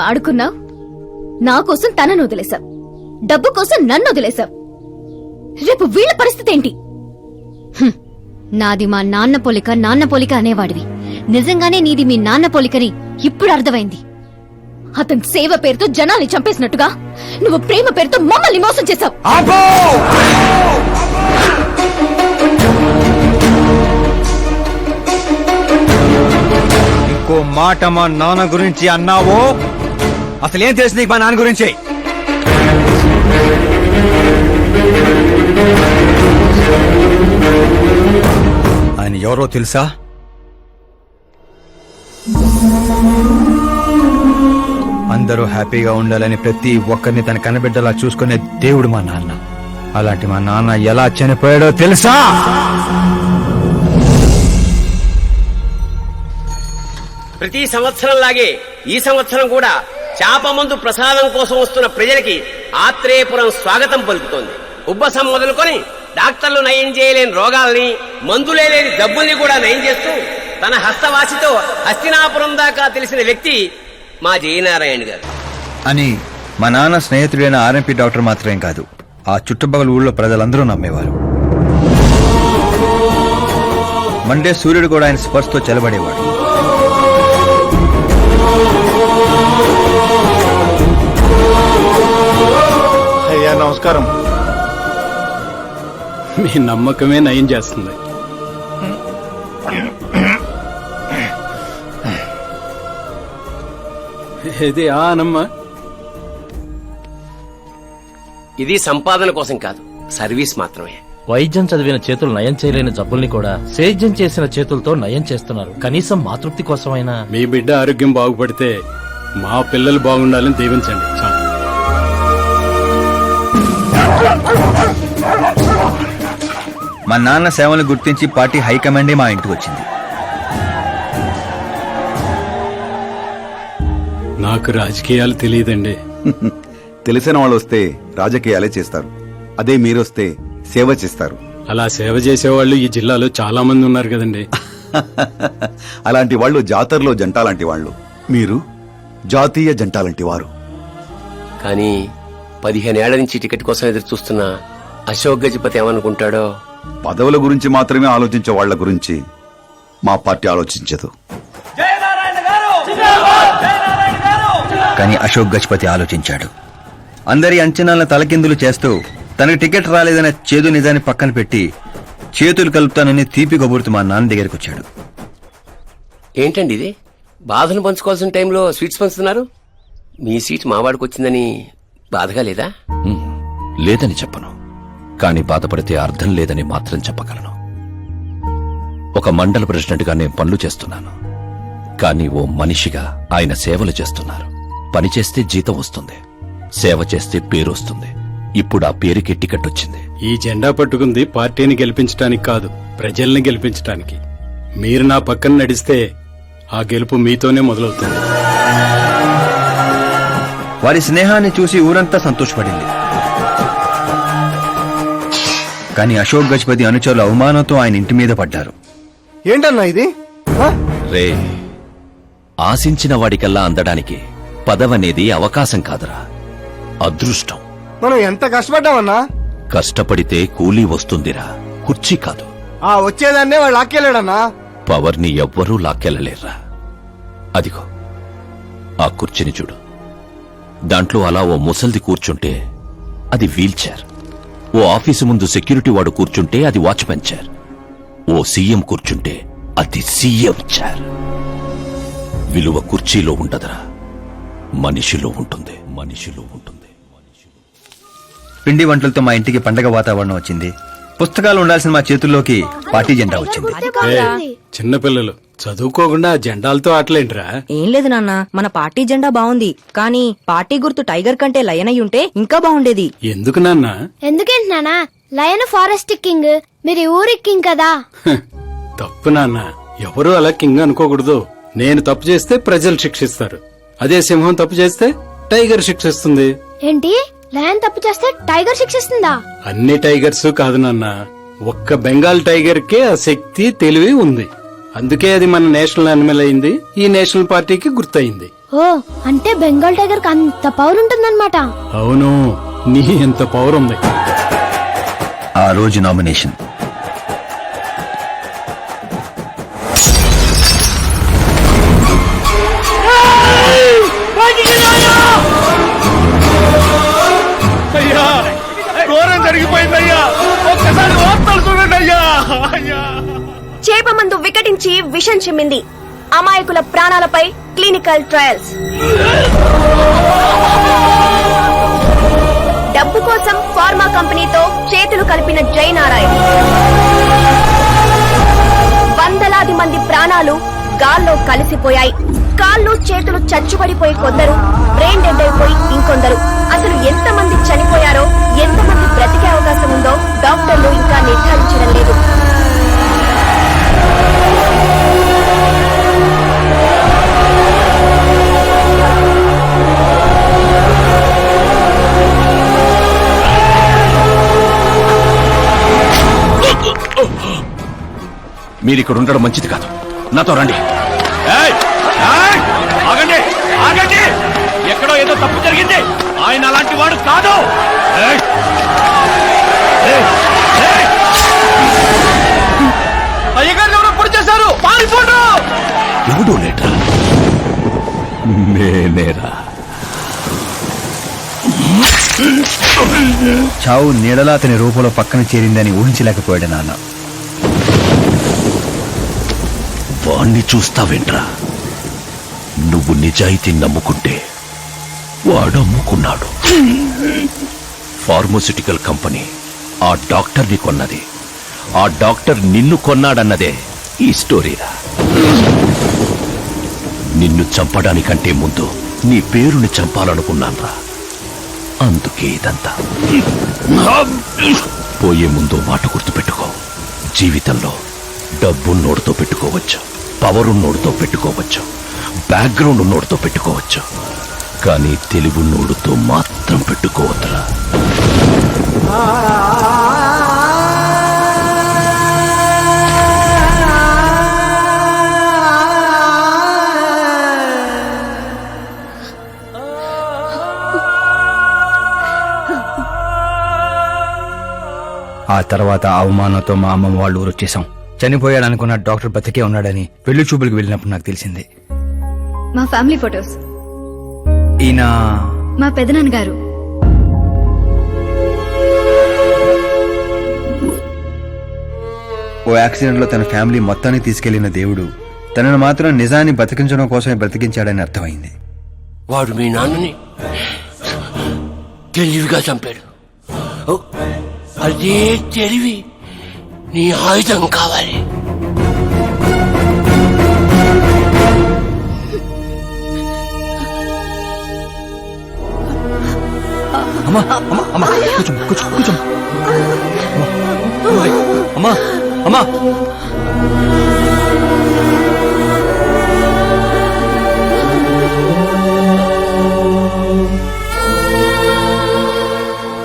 వాడుకున్నావు నా కోసం తనను వదిలేశావు. డబ్బు కోసం నన్ను వదిలేశావు. రేపు వీళ్ళ పరిస్థితి ఏంటి? హ్మ్. నాది మా నాన్న పోలిక నాన్న పోలిక అనేవాడివి. నిజంగానే నీది మీ నాన్న పోలికని ఇప్పుడు అర్థమైంది. అతని సేవ పేరుతో జనాల్ని చంపేసినట్టుగా నువ్వు ప్రేమ పేరుతో మమ్మల్ని మోసం చేశావు. ఆపో! ఇంకో మాట మా నాన్న గురించి అన్నావో? అసలేం తెలుసు నీకు మా నాన్న గురించి? ఆయన ఎవరో తెలుసా? అందరూ హ్యాపీగా ఉండాలని ప్రతి ఒక్కరిని తన కనబిడ్డలా చూసుకునే దేవుడు మా నాన్న. అలాంటి మా నాన్న ఎలా చనిపోయాడో తెలుసా? ప్రతి సంవత్సరం లాగే ఈ సంవత్సరం కూడా చాపమందు ప్రసాదం కోసం వస్తున్న ప్రజలకి ఆత్రేయపురం స్వాగతం పలుకుతోంది. ఉబ్బసం మొదలుకొని డాక్టర్లు నయం చేయలేని రోగాల్ని మందులే లేని జబ్బుల్ని కూడా నయం చేస్తూ తన హస్తవాసితో హస్తినాపురం దాకా తెలిసిన వ్యక్తి మా జయనారాయణ గారు. అని మా నాన్న స్నేహితుడైన ఆర్ఎంపీ డాక్టర్ మాత్రమే కాదు ఆ చుట్టుపక్కల ఊళ్ళో ప్రజలందరూ నమ్మేవారు. మండే సూర్యుడు కూడా ఆయన స్పర్శతో చెలబడేవాడు నమస్కారం. మీ నమ్మకమే నయం చేస్తుంది. ఇది ఆ అనమ్మా ఇది సంపాదన కోసం కాదు సర్వీస్ మాత్రమే. వైద్యం చదివిన చేతులు నయం చేయలేని జబ్బుల్ని కూడా సేద్యం చేసిన చేతులతో నయం చేస్తున్నారు. కనీసం మాతృప్తి కోసమైనా. మీ బిడ్డ ఆరోగ్యం బాగుపడితే మా పిల్లలు బాగుండాలని దీవించండి. మా నాన్న సేవలు గుర్తించి పార్టీ హైకమాండే మా ఇంటికి వచ్చింది. నాకు రాజకీయాలు తెలియదండి. తెలిసిన వాళ్ళు వస్తే రాజకీయాలే చేస్తారు. అదే మీరొస్తే సేవ చేస్తారు. అలా సేవ చేసేవాళ్ళు ఈ జిల్లాలో చాలా మంది ఉన్నారు కదండి. అలాంటి వాళ్ళు జాతరలో జంటాలాంటి వాళ్ళు. మీరు జాతీయ జంటాలాంటి వారు. కానీ పదిహేనేళ్ళ నుంచి టికెట్ కోసం ఎదురు చూస్తున్న అశోక్ గజపతి ఏమనుకుంటాడో? పదవుల గురించి మాత్రమే ఆలోచించే వాళ్ళ గురించి మా పార్టీ ఆలోచించదు. కానీ అశోక్ గజపతి ఆలోచించాడు. అందరి అంచనాలను తలకిందులు చేస్తూ తనకు టికెట్ రాలేదనే చేదు నిజాన్ని పక్కన పెట్టి చేతులు కలుపుతానని తీపి కబురుతూ మా నాన్న దగ్గరికి వచ్చాడు. ఏంటండి ఇది? బాధను పంచుకోవాల్సిన టైంలో స్వీట్స్ పంచుతున్నారు? మీ సీట్ మావాడికి వచ్చిందని బాధగా లేదా? ఉమ్, లేదని చెప్పను. కాని బాధపడితే అర్థం లేదని మాత్రం చెప్పగలను. ఒక మండల ప్రెసిడెంట్గా నేను పనులు చేస్తున్నాను. కానీ ఓ మనిషిగా ఆయన సేవలు చేస్తున్నారు. పని చేస్తే జీతం వస్తుంది. సేవ చేస్తే పేరు వస్తుంది. ఇప్పుడు ఆ పేరుకి టికెట్ వచ్చింది. ఈ జెండా పట్టుకుంది పార్టీని గెలిపించడానికి కాదు ప్రజల్ని గెలిపించడానికి మీరు నా పక్కన నడిస్తే ఆ గెలుపు మీతోనే మొదలవుతుంది. వారి స్నేహాన్ని చూసి ఊరంతా సంతోషపడింది. కానీ అశోక్ గజపతి అనుచరుల అవమానంతో ఆయన ఇంటి మీద పడ్డారు. ఏంటన్నా ఇది? రే ఆశించిన వాడికల్లా అందడానికి పదవనేది అవకాశం కాదురా. అదృష్టం. మనం ఎంత కష్టపడ్డామన్నా? కష్టపడితే కూలీ వస్తుందిరా. కుర్చీ కాదు. ఆ వచ్చేదాన్నే వాళ్ళు ఆక్కెళ్ళాడన్నా పవర్ని ఎవ్వరూ లాక్కెళ్ళలేర్రా. అదిగో ఆ కుర్చీని చూడు. దాంట్లో అలా ఓ ముసల్ది కూర్చుంటే అది వీల్చైర్. ఓ ఆఫీసు ముందు సెక్యూరిటీ వాడు కూర్చుంటే అది వాచ్మెన్ చైర్. ఓ సీఎం కూర్చుంటే అది సీఎం చైర్. విలువ కుర్చీలో ఉండదురా. మనిషిలో ఉంటుంది. మనిషిలో ఉంటుంది. పిండి వంటలతో మా ఇంటికి పండగ వాతావరణం వచ్చింది. పుస్తకాలు ఉండాల్సిన మా చేతుల్లోకి పార్టీ జెండా వచ్చింది. చిన్నపిల్లలు చదువుకోకుండా ఆ జెండాలతో ఆటలేంట్రా? ఏం లేదు నాన్న మన పార్టీ జెండా బాగుంది కానీ పార్టీ గుర్తు టైగర్ కంటే లయన్ అయి ఉంటే ఇంకా బాగుండేది ఎందుకు నాన్నా? ఎందుకేంటి నానా లయన్ ఫారెస్ట్ కింగ్ మీరు ఊరి కింగ్ కదా? తప్పు నాన్న. ఎవరు అలా కింగ్ అనుకోకూడదు. నేను తప్పు చేస్తే ప్రజలు శిక్షిస్తారు. అదే సింహం తప్పు చేస్తే టైగర్ శిక్షిస్తుంది. ఏంటి? లయన్ తప్పు చేస్తే టైగర్ శిక్షిస్తుందా? అన్ని టైగర్స్ కాదు నాన్న. ఒక్క బెంగాల్ టైగర్ కే ఆ శక్తి తెలివి ఉంది. అందుకే అది మన నేషనల్ అనిమల్ అయింది ఈ నేషనల్ పార్టీకి గుర్తయింది. ఓ అంటే బెంగాల్ టైగర్కి అంత పవర్ ఉంటుందన్నమాట. అవును నీ ఎంత పవర్ ఉంది. ఆ రోజు నామినేషన్ మందు విషం చిమ్మింది. అమాయకుల ప్రాణాలపై క్లినికల్ ట్రయల్స్. డబ్బు కోసం ఫార్మా కంపెనీతో చేతులు కలిపిన జయనారాయణ. వందలాది మంది ప్రాణాలు గాల్లో కలిసిపోయాయి. కాళ్ళు చేతులు చచ్చుబడిపోయి కొందరు బ్రెయిన్ డెడ్ అయిపోయి ఇంకొందరు మీరు ఇక్కడ ఉండడం మంచిది కాదు. నాతో రండి. ఆగండి! ఆగండి! ఎక్కడో ఏదో తప్పు జరిగింది. ఆయన అలాంటి వాడు కాదు. ఏయ్! చేశారు? పారిపోడు! ఎవడో నేనేరా. చావు నీడలా అతని రూపంలో పక్కన చేరిందని ఊహించలేకపోయాడు నాన్న. వాణ్ణి చూస్తావేంట్రా? నువ్వు నిజాయితీ నమ్ముకుంటే వాడు అమ్ముకున్నాడు కంపెనీ ఆ డాక్టర్ని కొన్నది. ఆ డాక్టర్ నిన్ను కొన్నాడన్నదే ఈ స్టోరీరా. నిన్ను చంపడానికంటే ముందు నీ పేరుని చంపాలనుకున్నాన్రా. అందుకే ఇదంతా. పోయే ముందు మాట గుర్తుపెట్టుకో. జీవితంలో డబ్బు నోటుతో పెట్టుకోవచ్చు. పవర్ ఉన్నోడితో పెట్టుకోవచ్చు. బ్యాక్గ్రౌండ్ ఉన్నోడితో పెట్టుకోవచ్చు. కానీ తెలుగు నోడుతో మాత్రం పెట్టుకోవద్దురా. ఆ తర్వాత అవమానంతో మా అమ్మమ్మ వాళ్ళు ఊరు వచ్చేసాం చనిపోయాడు అనుకున్న డాక్టర్ బతికే ఉన్నాడని పెళ్ళి చూపులకు వెళ్ళినప్పుడు నాకు తెలిసింది. మా ఫ్యామిలీ ఫొటోస్. ఈయన మా పెదనాన్న గారు. ఓ యాక్సిడెంట్లో తన ఫ్యామిలీ మొత్తాన్ని తీసుకెళ్ళిన దేవుడు తనను మాత్రం నిజాన్ని బతికించడం కోసమే బ్రతికించాడని అర్థమైంది. వాడు మీ నాన్నని తెలివిగా చంపాడు. ఓ, అదే తెలివి. నీ ఆయుధం కావాలి అమ్మా అమ్మా అమ్మా కూర్చో కూర్చో కూర్చో అమ్మా అమ్మా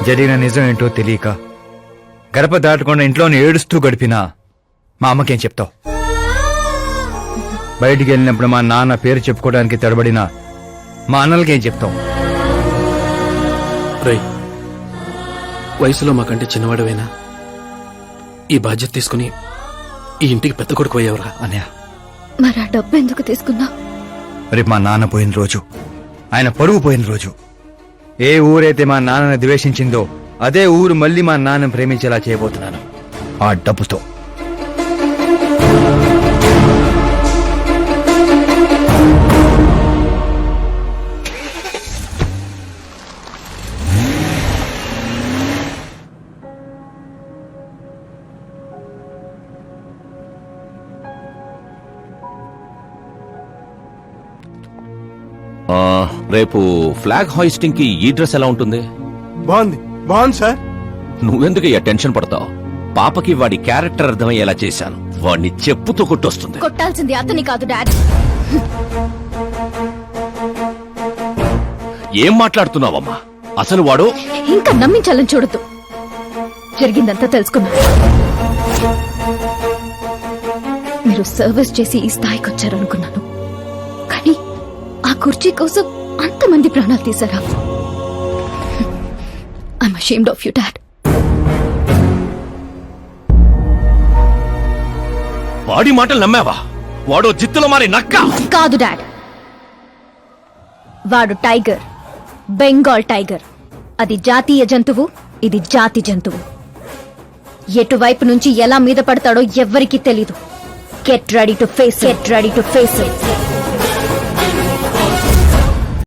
జరిగిన నిజం ఏంటో తెలియక గడప దాటకుండా ఇంట్లోనే ఏడుస్తూ గడిపినా మా అమ్మకేం చెప్తావు? బయటికి వెళ్ళినప్పుడు మా నాన్న పేరు చెప్పుకోవడానికి తడబడిన మా అన్నలకేం చెప్తావు? రై వయసులో మాకంటే చిన్నవాడవేనా? ఈ బాధ్యత తీసుకుని ఈ ఇంటికి పెద్ద కొడుకు అయ్యేవరా. అన్నయ్య. మరి ఆ డబ్బు ఎందుకు తీసుకున్నా రేపు మా నాన్న పోయిన రోజు. ఆయన పరువు పోయిన రోజు. ఏ ఊరైతే మా నాన్నని ద్వేషించిందో అదే ఊరు మళ్ళీ మా నాన్నని ప్రేమించేలా చేయబోతున్నాను. ఆ డబ్బుతో. ఆ, రేపు ఫ్లాగ్ హాయిస్టింగ్కి ఈ డ్రెస్ ఎలా ఉంటుంది? బాగుంది. బాగుంది సార్. నువ్వెందుకు ఇక టెన్షన్ పడతావు? పాపకి వాడి క్యారెక్టర్ అర్థమయ్యేలా చేశాను. వాడిని చెప్పుతో కొట్టొస్తుంది. కొట్టాల్సింది అతని కాదు డాడ్. ఏం మాట్లాడుతున్నావమ్మా? అసలు వాడు ఇంకా నమ్మించాలని చూడద్దు. జరిగిందంతా తెలుసుకున్నా మీరు సర్వీస్ చేసి ఈ స్థాయికి వచ్చారనుకున్నాను. కానీ ఆ కుర్చీ కోసం అంతమంది ప్రాణాలు తీసారా అషేమ్డ్ ఆఫ్ యూ డాడ్ వాడి మాటలు నమ్మావా? వాడో జిత్తులో మారి నక్క! కాదు డాడ్. వాడు టైగర్. బెంగాల్ టైగర్. అది జాతీయ జంతువు ఇది జాతి జంతువు. ఎటువైపు నుంచి ఎలా మీద పడతాడో ఎవ్వరికీ తెలీదు. Get ready to face get ready to face